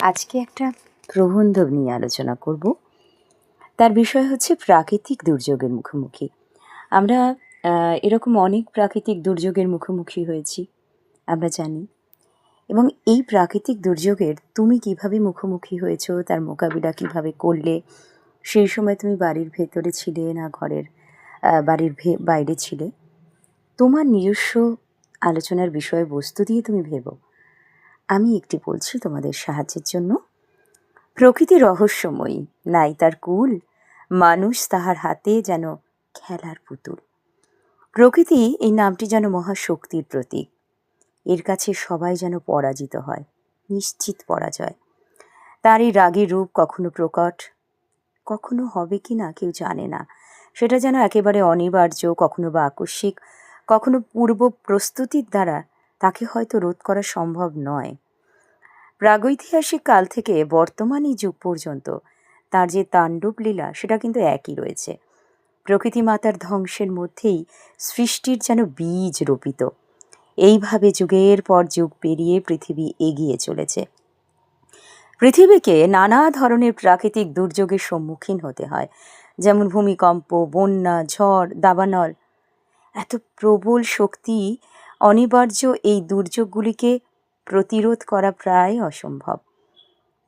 আজকে একটা প্রবন্ধ নিয়ে আলোচনা করব। তার বিষয় হচ্ছে প্রাকৃতিক দুর্যোগের মুখোমুখি। আমরা এরকম অনেক প্রাকৃতিক দুর্যোগের মুখোমুখি হয়েছি, আমরা জানি। এবং এই প্রাকৃতিক দুর্যোগের তুমি কীভাবে মুখোমুখি হয়েছো, তার মোকাবিলা কীভাবে করলে? সেই সময় তুমি বাড়ির ভেতরে ছিলে না ঘরের বাড়ির বাইরে ছিলে? তোমার নিজস্ব আলোচনার বিষয়বস্তু দিয়ে তুমি ভেবো। আমি একটি বলছি তোমাদের সাহায্যের জন্য। প্রকৃতি রহস্যময়ী, নাই তার কুল, মানুষ তাহার হাতে যেন খেলার পুতুল। প্রকৃতি এই নামটি যেন মহাশক্তির প্রতীক। এর কাছে সবাই যেন পরাজিত হয়, নিশ্চিত পরাজয়। তার এই রাগের রূপ কখনো প্রকট, কখনো হবে কি না কেউ জানে না। সেটা যেন একেবারে অনিবার্য, কখনো বা আকস্মিক, কখনো পূর্ব প্রস্তুতির দ্বারা হয়তো রোধ করা সম্ভব নয়। প্রাগৈতিহাসিক কাল থেকে বর্তমান এই যুগ পর্যন্ত তার যে তাণ্ডব লীলা, সেটা কিন্তু একই রয়েছে। প্রকৃতি মাতার ধ্বংসের মধ্যেই সৃষ্টির যেন বীজ রোপিত। এইভাবে যুগের পর যুগ পেরিয়ে পৃথিবী এগিয়ে চলেছে। পৃথিবীকে নানা ধরনের প্রাকৃতিক দুর্যোগের সম্মুখীন হতে হয়, যেমন ভূমিকম্প, বন্যা, ঝড়, দাবানল। এত প্রবল শক্তি অনিবার্য এই দুর্যোগগুলিকে প্রতিরোধ করা প্রায় অসম্ভব।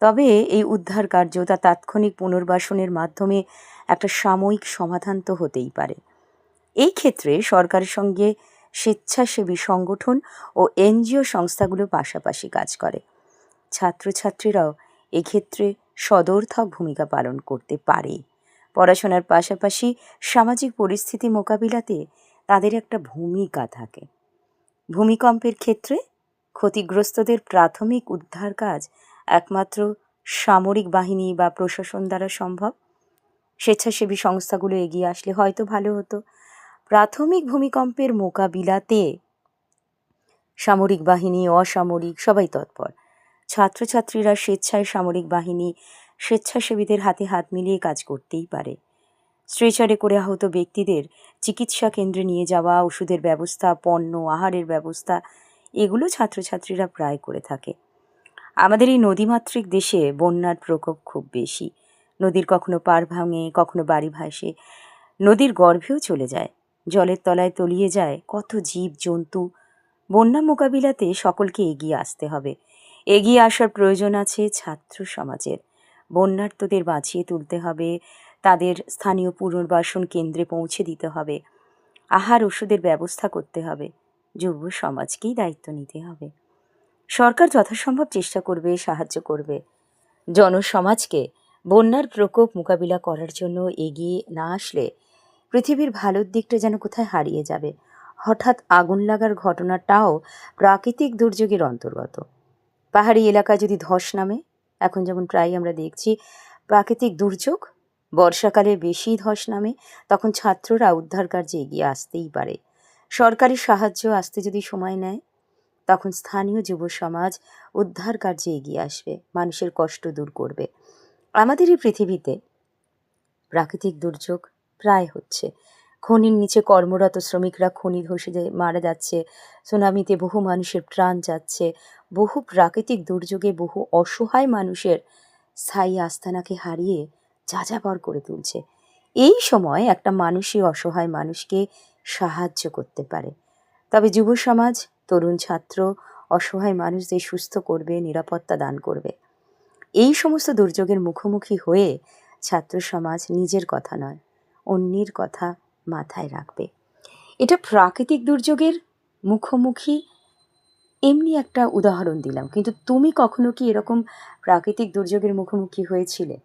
তবে এই উদ্ধার কার্য তা তাৎক্ষণিক পুনর্বাসনের মাধ্যমে একটা সাময়িক সমাধান তো হতেই পারে। এই ক্ষেত্রে সরকারের সঙ্গে স্বেচ্ছাসেবী সংগঠন ও এনজিও সংস্থাগুলো পাশাপাশি কাজ করে। ছাত্রছাত্রীরাও এক্ষেত্রে সদর্থক ভূমিকা পালন করতে পারে। পড়াশোনার পাশাপাশি সামাজিক পরিস্থিতি মোকাবিলাতে তাদের একটা ভূমিকা থাকে। ভূমিকম্পের ক্ষেত্রে ক্ষতিগ্রস্তদের প্রাথমিক উদ্ধার কাজ একমাত্র সামরিক বাহিনী বা প্রশাসন দ্বারা সম্ভব। স্বেচ্ছাসেবী সংস্থাগুলো এগিয়ে আসলে হয়তো ভালো হতো। প্রাথমিক ভূমিকম্পের মোকাবিলাতে সামরিক বাহিনী, অসামরিক, সবাই তৎপর। ছাত্রছাত্রীরা স্বেচ্ছায় সামরিক বাহিনী, স্বেচ্ছাসেবীদের হাতে হাত মিলিয়ে কাজ করতেই পারে। স্ট্রেচারে করে আহত ব্যক্তিদের চিকিৎসা কেন্দ্রে নিয়ে যাওয়া, ওষুধের ব্যবস্থা, পণ্য, আহারের ব্যবস্থা, এগুলো ছাত্রছাত্রীরা প্রায় করে থাকে। আমাদের এই নদীমাতৃক দেশে বন্যার প্রকোপ খুব বেশি। নদীর কখনো পার ভাঙে, কখনো বাড়ি ভাসে। নদীর গর্ভেও চলে যায়। জলের তলায় তলিয়ে যায়। কত জীব, জন্তু। বন্যা মোকাবিলাতে সকলকে এগিয়ে আসতে হবে। এগিয়ে আসার প্রয়োজন আছে ছাত্র সমাজের। বন্যার্তদের বাঁচিয়ে তুলতে হবে। তাদের স্থানীয় পুনর্বাসন কেন্দ্রে পৌঁছে দিতে হবে। আহার ওষুধের ব্যবস্থা করতে হবে। যুব সমাজকেই দায়িত্ব নিতে হবে। সরকার যথাসম্ভব চেষ্টা করবে, সাহায্য করবে। জনসমাজকে বন্যার প্রকোপ মোকাবিলা করার জন্য এগিয়ে না আসলে পৃথিবীর ভালোর দিকটা যেন কোথায় হারিয়ে যাবে। হঠাৎ আগুন লাগার ঘটনাটাও প্রাকৃতিক দুর্যোগের অন্তর্গত। পাহাড়ি এলাকায় যদি ধস নামে, এখন যেমন প্রায় আমরা দেখছি, প্রাকৃতিক দুর্যোগ বর্ষাকালে বেশি ধস নামে, তখন ছাত্ররা উদ্ধার কার্যে এগিয়ে আসতেই পারে। সরকারি সাহায্য আসতে যদি সময় নেয়, তখন স্থানীয় যুব সমাজ উদ্ধার কার্যে এগিয়ে আসবে, মানুষের কষ্ট দূর করবে। আমাদের এই পৃথিবীতে প্রাকৃতিক দুর্যোগ প্রায় হচ্ছে। খনির নিচে কর্মরত শ্রমিকরা খনি ধসে মারা যাচ্ছে, সুনামিতে বহু মানুষের প্রাণ যাচ্ছে, বহু প্রাকৃতিক দুর্যোগে বহু অসহায় মানুষের স্থায়ী আস্থানাকে হারিয়ে যাযাবর করে তুলছে। এই সময় একটা মানুষই অসহায় মানুষকে সাহায্য করতে পারে। তবে যুব সমাজ, তরুণ ছাত্র, অসহায় মানুষদের সুস্থ করবে, নিরাপত্তা দান করবে, এই সমস্ত দুর্যোগের মুখোমুখি হয়ে ছাত্র সমাজ নিজের কথা নয়, অন্যের কথা মাথায় রাখবে। এটা প্রাকৃতিক দুর্যোগের মুখোমুখি এমনি একটা উদাহরণ দিলাম। কিন্তু তুমি কখনো কি এরকম প্রাকৃতিক দুর্যোগের মুখোমুখি হয়েছিলে?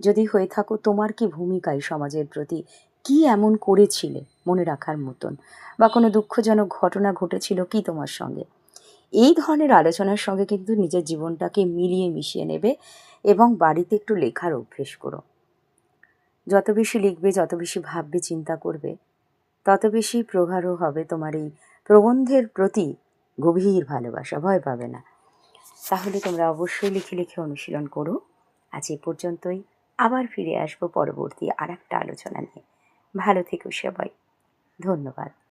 যদি হয়ে থাকো, তোমার কি ভূমিকা এই সমাজের প্রতি? কি এমন করেছিলে মনে রাখার মতন? বা কোনো দুঃখজনক ঘটনা ঘটেছিল কি তোমার সঙ্গে? এই ধরনের আলোচনার সঙ্গে কিন্তু নিজের জীবনটাকে মিলিয়ে মিশিয়ে নেবে এবং বাড়িতে একটু লেখার অভ্যেস করো। যত বেশি লিখবে, যত বেশি ভাববে, চিন্তা করবে, তত বেশি প্রগাঢ় হবে তোমার এই প্রবন্ধের প্রতি গভীর ভালোবাসা, ভয় পাবে না। তাহলে তোমরা অবশ্যই লিখে লিখে অনুশীলন করো। আজ এ পর্যন্তই। আবার ফিরে আসব পরবর্তী আর একটা আলোচনা নিয়ে। ভালো থেকো সবাই। ধন্যবাদ।